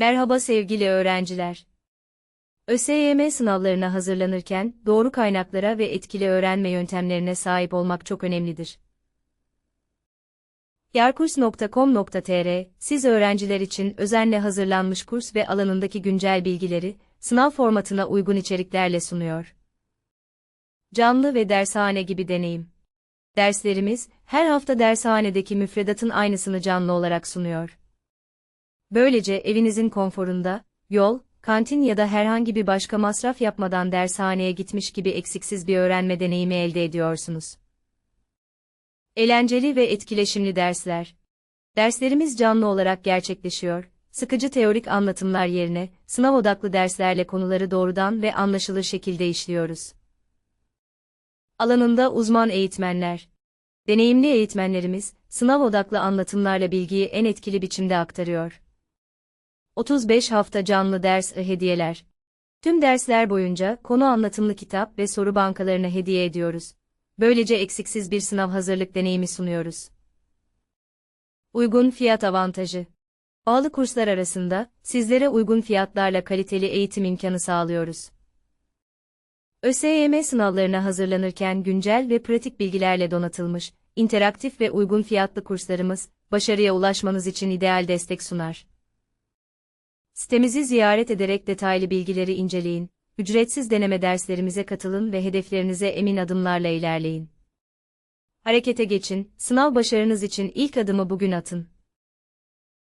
Merhaba sevgili öğrenciler. ÖSYM sınavlarına hazırlanırken doğru kaynaklara ve etkili öğrenme yöntemlerine sahip olmak çok önemlidir. Yarkurs.com.tr, siz öğrenciler için özenle hazırlanmış kurs ve alanındaki güncel bilgileri, sınav formatına uygun içeriklerle sunuyor. Canlı ve dershane gibi deneyim. Derslerimiz, her hafta dershanedeki müfredatın aynısını canlı olarak sunuyor. Böylece evinizin konforunda, yol, kantin ya da herhangi bir başka masraf yapmadan dershaneye gitmiş gibi eksiksiz bir öğrenme deneyimi elde ediyorsunuz. Eğlenceli ve etkileşimli dersler. Derslerimiz canlı olarak gerçekleşiyor. Sıkıcı teorik anlatımlar yerine sınav odaklı derslerle konuları doğrudan ve anlaşılır şekilde işliyoruz. Alanında uzman eğitmenler. Deneyimli eğitmenlerimiz sınav odaklı anlatımlarla bilgiyi en etkili biçimde aktarıyor. 35 hafta canlı ders ve hediyeler. Tüm dersler boyunca konu anlatımlı kitap ve soru bankalarını hediye ediyoruz. Böylece eksiksiz bir sınav hazırlık deneyimi sunuyoruz. Uygun fiyat avantajı. Pahalı kurslar arasında sizlere uygun fiyatlarla kaliteli eğitim imkanı sağlıyoruz. ÖSYM sınavlarına hazırlanırken güncel ve pratik bilgilerle donatılmış, interaktif ve uygun fiyatlı kurslarımız, başarıya ulaşmanız için ideal destek sunar. Sitemizi ziyaret ederek detaylı bilgileri inceleyin, ücretsiz deneme derslerimize katılın ve hedeflerinize emin adımlarla ilerleyin. Harekete geçin, sınav başarınız için ilk adımı bugün atın.